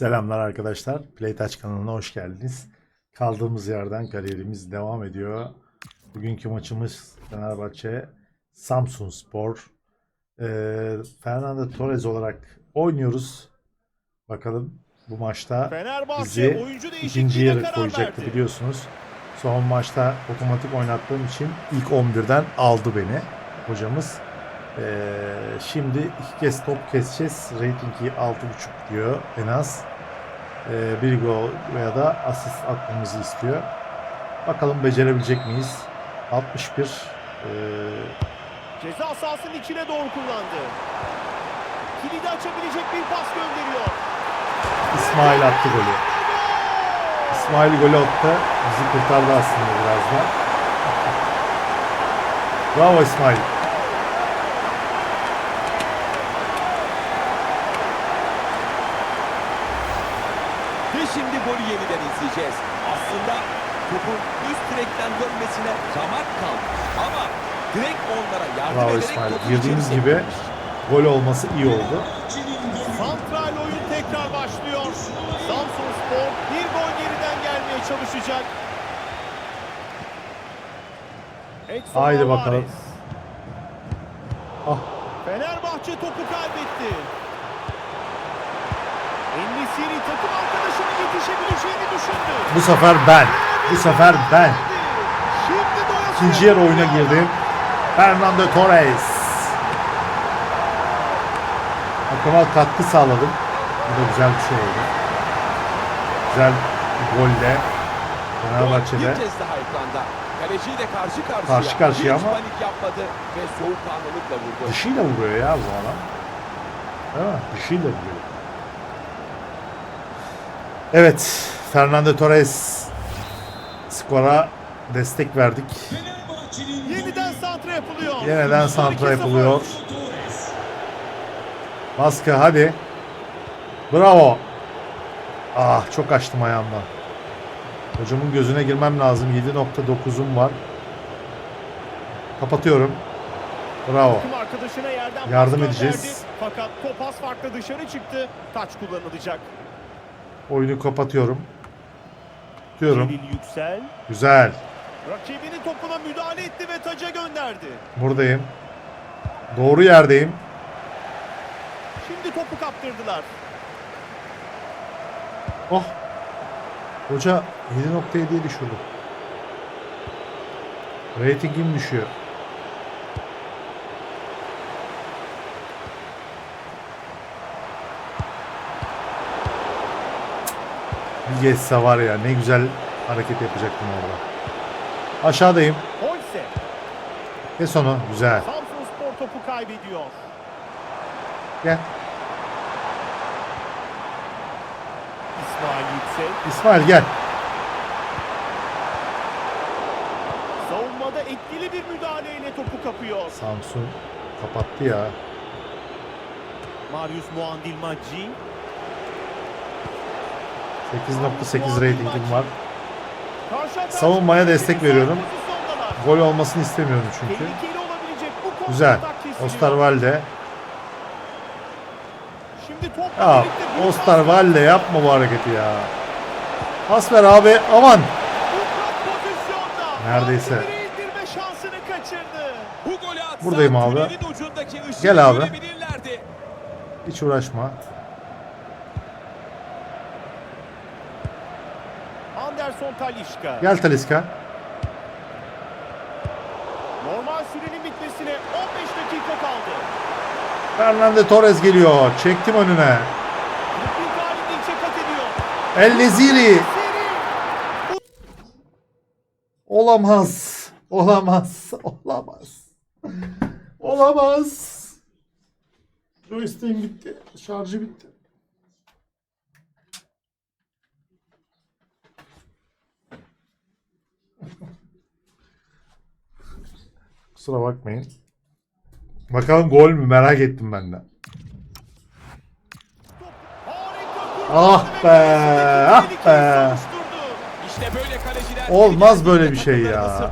Selamlar arkadaşlar. Playtouch kanalına hoş geldiniz. Kaldığımız yerden kariyerimiz devam ediyor. Bugünkü maçımız Fenerbahçe Samsun Spor. Ee, Fernando Torres olarak oynuyoruz. Bakalım bu maçta Fenerbahçe bizi oyuncu ikinci karar koyacaktı verdi. biliyorsunuz. Son maçta otomatik oynattığım için ilk 11'den aldı beni hocamız. Ee, şimdi iki kez top keseceğiz. Ratingi 6.5 diyor en az. Ee, bir gol veya da asist atmamızı istiyor. Bakalım becerebilecek miyiz? 61 ee, Ceza sahasının içine doğru kullandı. Kilidi açabilecek bir pas gönderiyor. İsmail attı golü. İsmail golü attı. Bizi kurtardı aslında biraz da. Bravo İsmail. Ve şimdi golü yeniden izleyeceğiz. Aslında topun üst direkten dönmesine ramak kalmış. Ama direkt onlara yardım Bravo ederek İsmail. Girdiğimiz gibi gol olması iyi oldu. Santral oyun tekrar başlıyor. Samsun Spor bir gol geriden gelmeye çalışacak. Edson Haydi Alvarez. bakalım. Ah Fenerbahçe topu kaybetti. Enesiri takım. Bu sefer ben. Bu sefer ben. İkinci yarı oyuna girdim. Fernando Torres. Takıma katkı sağladım. Bu da güzel bir şey oldu. Güzel golle. Fenerbahçe'de. Ekranda. Kaleciyle karşı karşıya. Karşı karşıya Hiç ama- panik yapmadı ve soğukkanlılıkla vurdu. Dışıyla vuruyor ya bu adam. Değil mi? Dışıyla vuruyor. Evet. Fernando Torres skora destek verdik. Yeniden santra yapılıyor. Yeniden santra 2-0. yapılıyor. Baskı hadi. Bravo. Ah çok açtım ayağımdan. Hocamın gözüne girmem lazım. 7.9'um var. Kapatıyorum. Bravo. Yardım edeceğiz. Fakat top farklı dışarı çıktı. Taç kullanılacak. Oyunu kapatıyorum. Celil Yüksel Güzel. rakibinin topuna müdahale etti ve taca gönderdi. Buradayım. Doğru yerdeyim. Şimdi topu kaptırdılar. Oh. Hoca 7.7'ye düşürdü. Ratingim düşüyor. Geçse var ya ne güzel hareket yapacaktım orada. Aşağıdayım. Holse. Kes onu. Güzel. Samsun Spor topu kaybediyor. Gel. İsmail Yüksel. İsmail gel. Savunmada etkili bir müdahaleyle topu kapıyor. Samsun kapattı ya. Marius Muandilmacci. 8.8 ratingim var. Savunmaya destek veriyorum. Gol olmasını istemiyorum çünkü. Güzel. Osterwalde. Ya Osterwalde yapma bu hareketi ya. Pas abi. Aman. Neredeyse. Buradayım abi. Gel abi. Hiç uğraşma. Talişka. Gel Taliska. Normal sürenin bitmesine 15 dakika kaldı. Fernando Torres geliyor. Çektim önüne. El Neziri. Olamaz. Olamaz. Olamaz. Olamaz. Joystick'im bitti. Şarjı bitti. Kusura bakmayın. Bakalım gol mü merak ettim ben de. Ah be, ah be. İşte böyle kaleciler Olmaz böyle bir şey ya.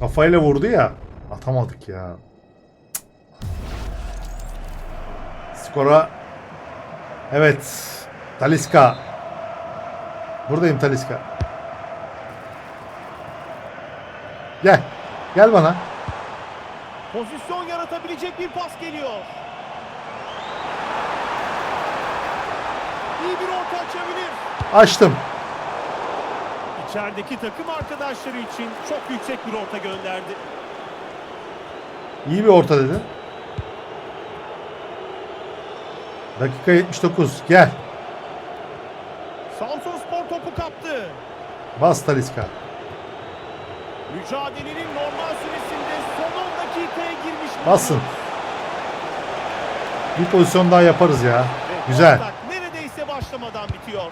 Kafayla vurdu ya. Atamadık ya. Skora Evet. Taliska. Buradayım Taliska. Gel. Gel bana. Pozisyon yaratabilecek bir pas geliyor. İyi bir orta açabilir. Açtım. İçerideki takım arkadaşları için çok yüksek bir orta gönderdi. İyi bir orta dedi. Dakika 79. Gel. Samsun Spor topu kaptı. Bas Taliska. Mücadelenin normal süresinde son 10 dakikaya girmiş. Basın. Bir pozisyon daha yaparız ya. Güzel. neredeyse başlamadan bitiyor.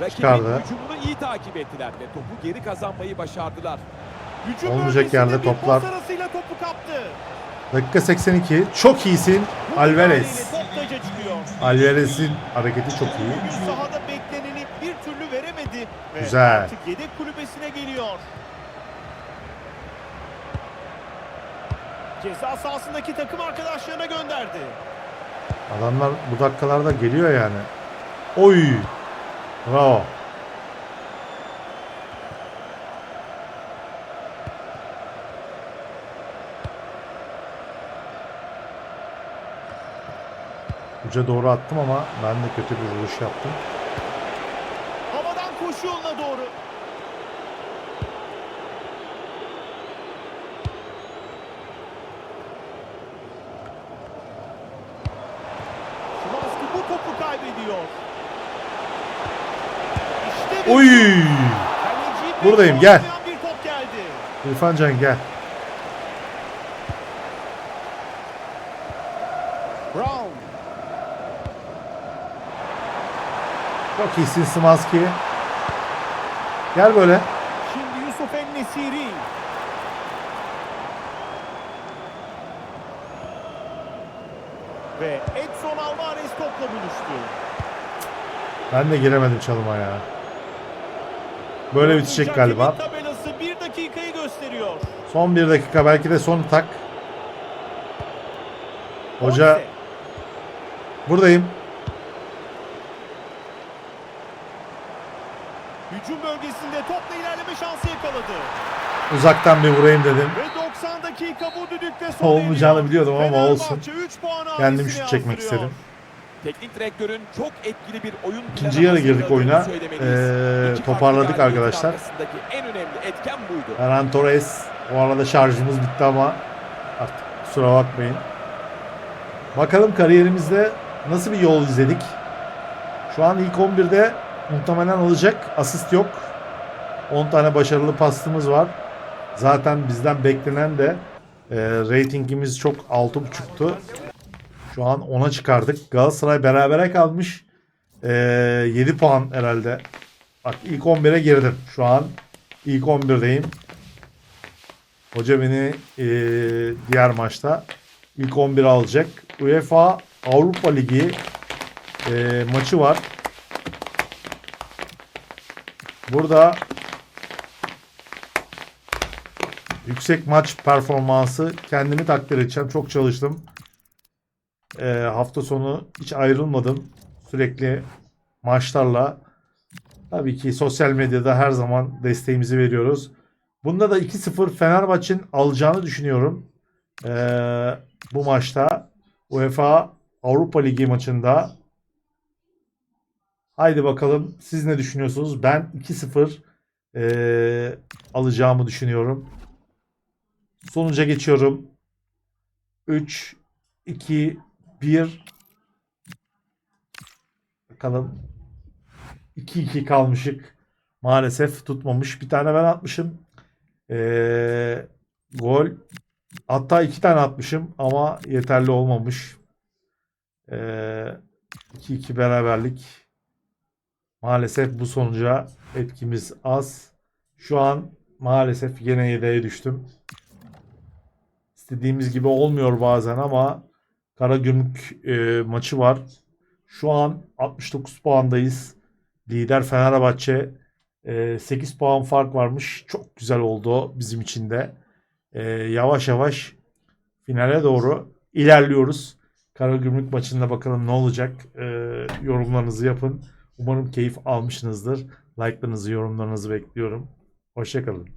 Rakibin Çıkardı. hücumunu iyi takip ettiler ve topu geri kazanmayı başardılar. Hücum Olmayacak bölgesinde yerde bir toplar. pas arasıyla topu kaptı. Dakika 82. Çok iyisin. Alvarez. müdahaleyle Top taca çıkıyor. Alvarez'in hareketi çok iyi. Bugün sahada bekleneni bir türlü veremedi. Ve Güzel. artık yedek kulübesine geliyor. Ceza sahasındaki takım arkadaşlarına gönderdi. Adamlar bu dakikalarda geliyor yani. Oy. Bravo. Uca doğru attım ama ben de kötü bir vuruş yaptım. Havadan koşu yoluna doğru. Şimanski bu kaybediyor. İşte Oy! Buradayım, gel. zorlayan Bir top geldi. İrfan Can gel. Brown. Çok iyisin Szymanski. Gel böyle. Şimdi Yusuf En-Nesiri. Ve Edson Alvarez topla buluştu. Ben de giremedim çalıma ya. Böyle bitecek galiba. Tabelası 1 dakikayı gösteriyor. Son bir dakika belki de son tak. Hoca buradayım. Hücum bölgesinde topla ilerleme şansı yakaladı. Uzaktan bir vurayım dedim. Ve 90 dakika bu düdükle sona Olmayacağını biliyordum ama olsun. Kendim şut çekmek istedim. Teknik direktörün çok etkili bir oyun İkinci yarı girdik oyuna. Ee, toparladık arkadaşlar. en önemli etken buydu. Ferran Torres. O arada şarjımız bitti ama artık kusura bakmayın. Bakalım kariyerimizde nasıl bir yol izledik. Şu an ilk 11'de muhtemelen olacak. Asist yok. 10 tane başarılı pastımız var. Zaten bizden beklenen de e, ratingimiz çok 6.5'tu. Şu an 10'a çıkardık. Galatasaray berabere kalmış. E, 7 puan herhalde. Bak ilk 11'e girdim. Şu an ilk 11'deyim. Hoca beni e, diğer maçta ilk 11 alacak. UEFA Avrupa Ligi e, maçı var. Burada yüksek maç performansı kendimi takdir edeceğim. Çok çalıştım. E, hafta sonu hiç ayrılmadım. Sürekli maçlarla. Tabii ki sosyal medyada her zaman desteğimizi veriyoruz. Bunda da 2-0 Fenerbahçe'nin alacağını düşünüyorum. Ee, bu maçta UEFA Avrupa Ligi maçında. Haydi bakalım siz ne düşünüyorsunuz? Ben 2-0 ee, alacağımı düşünüyorum. Sonuca geçiyorum. 3 2 1 Bakalım 2-2 kalmışık. Maalesef tutmamış. Bir tane ben atmışım. Ee, gol. Hatta iki tane atmışım ama yeterli olmamış. Ee, 2-2 beraberlik. Maalesef bu sonuca etkimiz az. Şu an maalesef yine yedeğe düştüm. İstediğimiz gibi olmuyor bazen ama Karagümrük e, maçı var. Şu an 69 puandayız. Lider Fenerbahçe. E, 8 puan fark varmış. Çok güzel oldu bizim için de. E, yavaş yavaş finale doğru ilerliyoruz. Karagümrük maçında bakalım ne olacak. Ee, yorumlarınızı yapın. Umarım keyif almışsınızdır. Like'larınızı, yorumlarınızı bekliyorum. Hoşçakalın.